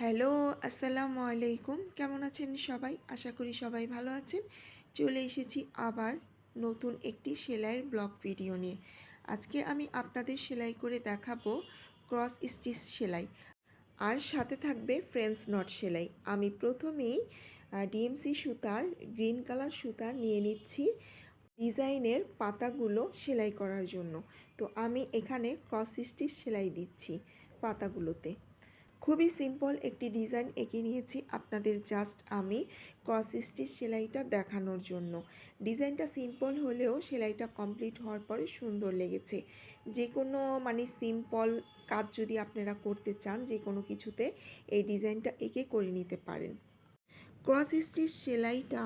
Hello, আসসালামু আলাইকুম। কেমন আছেন সবাই? আশা করি সবাই ভালো আছেন। চলে এসেছি আবার নতুন একটি সেলাইয়ের ব্লগ ভিডিও নিয়ে। আজকে আমি আপনাদের সেলাই করে দেখাবো ক্রস স্টিচ সেলাই। আর সাথে থাকবে ফ্রেঞ্চ নট সেলাই। আমি প্রথমেই ডিএমসি সুতার, গ্রিন কালার সুতা নিয়ে নিচ্ছি ডিজাইনের পাতাগুলো সেলাই করার জন্য। তো আমি এখানে ক্রস স্টিচ সেলাই দিচ্ছি পাতাগুলোতে। খুবই সিম্পল একটি ডিজাইন এঁকে নিয়েছি আপনাদের জাস্ট আমি ক্রস সেলাইটা দেখানোর জন্য। ডিজাইনটা সিম্পল হলেও সেলাইটা কমপ্লিট হওয়ার পরে সুন্দর লেগেছে। যে কোনো মানে সিম্পল কাজ যদি আপনারা করতে চান যে কোনো কিছুতে এই ডিজাইনটা এঁকে করে নিতে পারেন। ক্রস সেলাইটা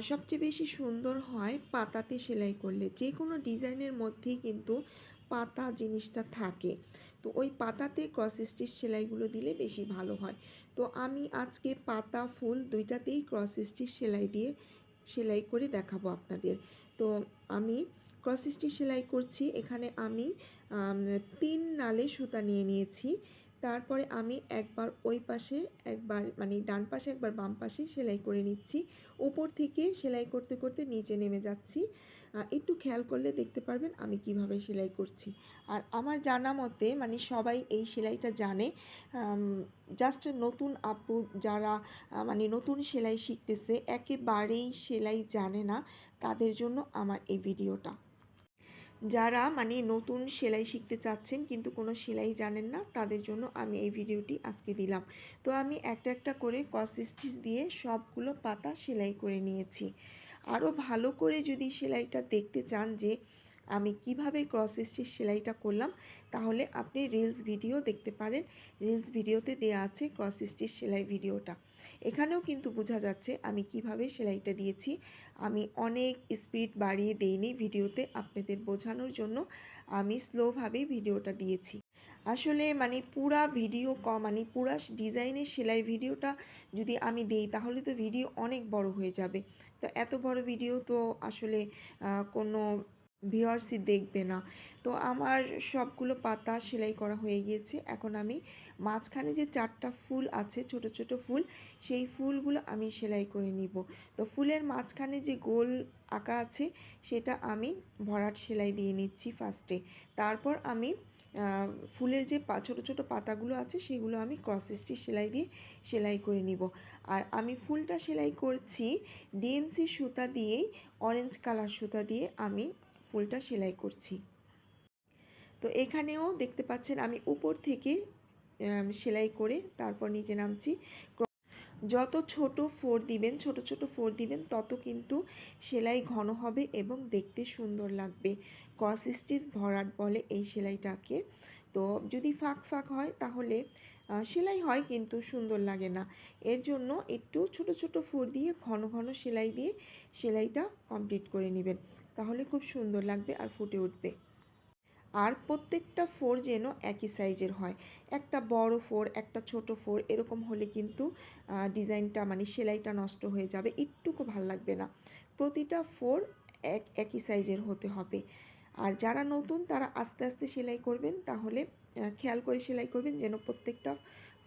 সবচেয়ে বেশি সুন্দর হয় পাতাতে সেলাই করলে। যে কোনো ডিজাইনের মধ্যেই কিন্তু পাতা জিনিসটা থাকে। তো ওই পাতাতে ক্রস স্টিচ সেলাইগুলো দিলে বেশি ভালো হয়। তো আমি আজকে পাতা, ফুল দুইটাতেই ক্রস স্টিচ সেলাই দিয়ে সেলাই করে দেখাবো আপনাদের। তো আমি ক্রস স্টিচ সেলাই করছি। এখানে আমি, তিন নালে সুতা নিয়ে নিয়েছি। তারপরে আমি একবার ওই পাশে একবার মানে ডান পাশে একবার বাম পাশে সেলাই করে নিচ্ছি। ওপর থেকে সেলাই করতে করতে নিচে নেমে যাচ্ছি। একটু খেয়াল করলে দেখতে পারবেন আমি কীভাবে সেলাই করছি। আর আমার জানা মতে মানে সবাই এই সেলাইটা জানে জাস্ট নতুন আপু যারা মানে নতুন সেলাই শিখতেছে, একেবারেই সেলাই জানে না, তাদের জন্য আমার এই ভিডিওটা। যারা মানে নতুন সেলাই শিখতে চাচ্ছেন কিন্তু কোনো সেলাই জানেন না, তাদের জন্য আমি এই ভিডিওটি আজকে দিলাম। তো আমি একটা একটা করে কস স্টিচ দিয়ে সবগুলো পাতা সেলাই করে নিয়েছি। আরও ভালো করে যদি সেলাইটা দেখতে চান যে আমি কীভাবে ক্রস স্টিচ সেলাইটা করলাম, তাহলে আপনি রিলস ভিডিও দেখতে পারেন। রিলস ভিডিওতে দেওয়া আছে ক্রস স্টিচ সেলাই ভিডিওটা এখানেও কিন্তু বোঝা যাচ্ছে আমি কীভাবে সেলাইটা দিয়েছি। আমি অনেক স্পিড বাড়িয়ে দেইনি ভিডিওতে আপনাদের বোঝানোর জন্য। আমি স্লোভাবে ভিডিওটা দিয়েছি। আসলে মানে পুরা ভিডিও ক মানে পুরা ডিজাইনের সেলাই ভিডিওটা যদি আমি দেই, তাহলে তো ভিডিও অনেক বড় হয়ে যাবে। তো এত বড় ভিডিও তো আসলে কোনো ভিউয়ার্সই দেখবে না। তো আমার সবগুলো পাতা সেলাই করা হয়ে গিয়েছে। এখন আমি মাঝখানে যে চারটা ফুল আছে, ছোট ছোট ফুল, সেই ফুলগুলো আমি সেলাই করে নিব। তো ফুলের মাঝখানে যে গোল আঁকা আছে, সেটা আমি ভরাট সেলাই দিয়ে নিচ্ছি ফার্স্টে। তারপর আমি ফুলের যে ছোটো ছোটো পাতাগুলো আছে, সেগুলো আমি ক্রস স্টিচ সেলাই দিয়ে সেলাই করে নিব। আর আমি ফুলটা সেলাই করছি ডিএমসি সুতা দিয়েই অরেঞ্জ কালার সুতা দিয়ে আমি ফুলটা সেলাই করছি। তো এখানেও দেখতে পাচ্ছেন আমি উপর থেকে সেলাই করে তারপর নিচে নামছি। যত ছোট ফোর দিবেন, ছোট ছোট ফোর দিবেন, তত কিন্তু সেলাই ঘন হবে এবং দেখতে সুন্দর লাগবে। ক্রস স্টিচ ভরাট বলে এই সেলাইটাকে। তো যদি ফাঁক ফাঁক হয় তাহলে সেলাই হয় কিন্তু সুন্দর লাগে না। এর জন্য একটু ছোট ছোট ফোর দিয়ে ঘন ঘন সেলাই দিয়ে সেলাইটা কমপ্লিট করে নেবেন। তাহলে খুব সুন্দর লাগবে আর ফুটে উঠবে। আর প্রত্যেকটা ফোর যেন একই সাইজের হয়। একটা বড় ফোর, একটা ছোট ফোর, এরকম হলে কিন্তু ডিজাইনটা মানে সেলাইটা নষ্ট হয়ে যাবে, একটুকু ভালো লাগবে না। প্রতিটা ফোর এক, একই সাইজের হতে হবে। আর যারা নতুন, তারা আস্তে আস্তে সেলাই করবেন, তাহলে খেয়াল করে সেলাই করবেন যেন প্রত্যেকটা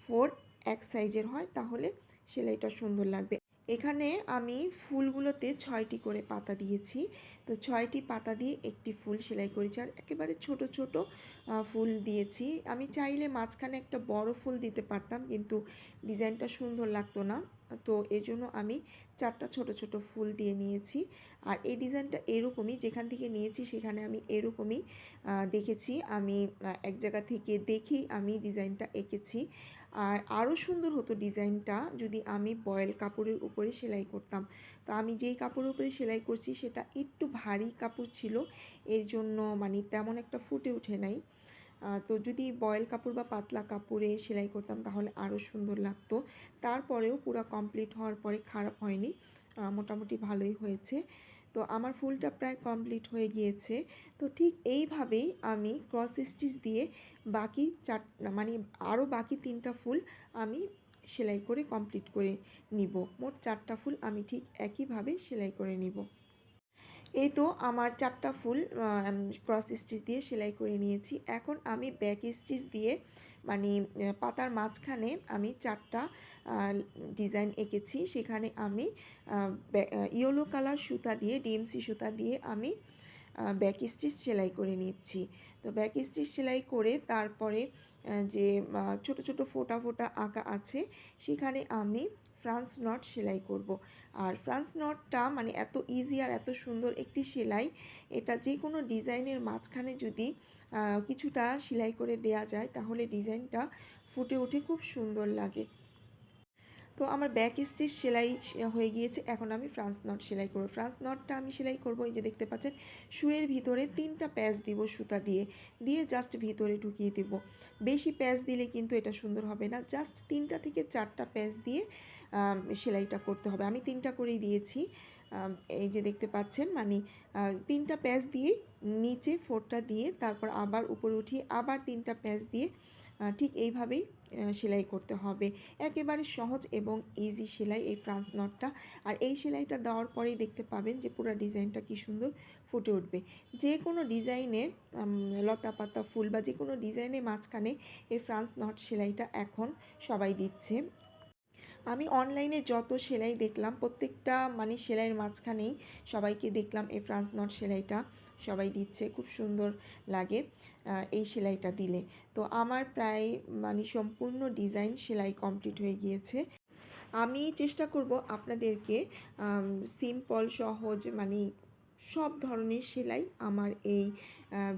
ফোর এক সাইজের হয়, তাহলে সেলাইটা সুন্দর লাগবে। এখানে আমি ফুলগুলোতে ছয়টি করে পাতা দিয়েছি। তো ছয়টি পাতা দিয়ে একটি ফুল সেলাই করেছি আর একেবারে ছোট ছোট ফুল দিয়েছি। আমি চাইলে মাঝখানে একটা বড় ফুল দিতে পারতাম, কিন্তু ডিজাইনটা সুন্দর লাগতো না। তো এই জন্য আমি চারটা ছোট ছোট ফুল দিয়ে নিয়েছি। আর এই ডিজাইনটা এরকমই যেখান থেকে নিয়েছি সেখানে আমি এরকমই দেখেছি। আমি এক জায়গা থেকে দেখেই আমি ডিজাইনটা এঁকেছি। আর আরও সুন্দর হতো ডিজাইনটা যদি আমি বয়েল কাপড়ের উপরে সেলাই করতাম। তো আমি যেই কাপড়ের উপরে সেলাই করছি সেটা একটু ভারী কাপড় ছিল। এর জন্য মানে তেমন একটা ফুটে ওঠে নাই। তো যদি বয়েল কাপড় বা পাতলা কাপড়ে সেলাই করতাম তাহলে আরও সুন্দর লাগতো। তারপরেও পুরো কমপ্লিট হওয়ার পরে খারাপ হয়নি। মোটামুটি ভালোই হয়েছে। তো আমার ফুলটা প্রায় কমপ্লিট হয়ে গিয়েছে। তো ঠিক এইভাবেই আমি ক্রস স্টিচ দিয়ে বাকি চার মানে আরও বাকি তিনটা ফুল আমি সেলাই করে কমপ্লিট করে নিব। মোট চারটা ফুল আমি ঠিক একইভাবে সেলাই করে নিব। এই তো আমার চারটা ফুল ক্রস স্টিচ দিয়ে সেলাই করে নিয়েছি। এখন আমি ব্যাক স্টিচ দিয়ে মানে পাতার মাঝখানে আমি চারটা ডিজাইন এঁকেছি। সেখানে আমি ইয়েলো কালার সুতা দিয়ে ডিএমসি সুতা দিয়ে আমি ব্যাক স্টিচ সেলাই করে নিচ্ছি। তো ব্যাক স্টিচ সেলাই করে তারপরে যে ছোট ছোট ফোঁটা ফোঁটা আঁকা আছে, সেখানে আমি ফ্রান্স নট সেলাই করব। আর ফ্রান্স নটটা মানে এত ইজি আর এত সুন্দর একটি সেলাই, এটা যে কোনো ডিজাইনের মাঝখানে যদি কিছুটা সেলাই করে দেয়া যায়, তাহলে ডিজাইনটা ফুটে ওঠে, খুব সুন্দর লাগে। তো আমার ব্যাক স্টিচ সেলাই হয়ে গিয়েছে। এখন আমি ফ্রান্স নট সেলাই করব। ফ্রান্স নটটা আমি সেলাই করব। এই যে দেখতে পাচ্ছেন, শুয়ের ভিতরে তিনটা প্যাচ দিব সুতা দিয়ে। দিয়ে জাস্ট ভিতরে ঢুকিয়ে দেব। বেশি প্যাচ দিলে কিন্তু এটা সুন্দর হবে না। জাস্ট তিনটা থেকে চারটা প্যাচ দিয়ে সেলাইটা করতে হবে। আমি তিনটা করেই দিয়েছি। এই যে দেখতে পাচ্ছেন মানে তিনটা প্যাচ দিয়ে নিচে ফোরটা দিয়ে তারপর আবার উপরে উঠিয়ে আবার তিনটা প্যাচ দিয়ে ঠিক এইভাবেই সেলাই করতে হবে। একেবারে সহজ এবং ইজি সেলাই এই ফ্রান্স নটটা আর এই সেলাইটা দেওয়ার পরেই দেখতে পাবেন যে পুরো ডিজাইনটা কি সুন্দর ফুটে উঠবে। যে কোনো ডিজাইনে লতা পাতা ফুল বা যে কোনো ডিজাইনের মাঝখানে এই ফ্রান্স নট সেলাইটা এখন সবাই দিচ্ছে। অনলাইনে যত সেলাই দেখলাম, প্রত্যেকটা মানে সেলাইয়ের মাঝখানেই সবাইকে দেখলাম এই ফ্রান্স নট সেলাইটা। সবাই দিচ্ছে, খুব সুন্দর লাগে এই সেলাইটা দিলে। তো আমার প্রায় মানে সম্পূর্ণ ডিজাইন সেলাই কমপ্লিট হয়ে গিয়েছে। আমি চেষ্টা করব আপনাদেরকে সিম্পল সহজ মানে সব ধরনের সেলাই আমার এই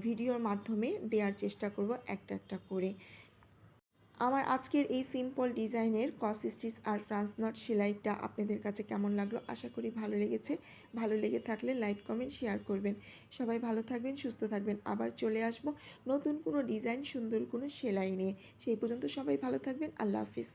ভিডিওর মাধ্যমে দেওয়ার চেষ্টা করব একটা একটা করে। আমার আজকের এই সিম্পল ডিজাইনের কস স্টিচ আর ফ্রান্স নট সেলাইটা আপনাদের কাছে কেমন লাগল আশা করি ভালো লেগেছে। ভালো লেগে থাকলে লাইক কমেন্ট শেয়ার করবেন। সবাই ভালো থাকবেন, সুস্থ থাকবেন। আবার চলে আসব নতুন কোনো ডিজাইন সুন্দর কোনো সেলাই নিয়ে। সেই পর্যন্ত সবাই ভালো থাকবেন। আল্লাহ হাফিজ।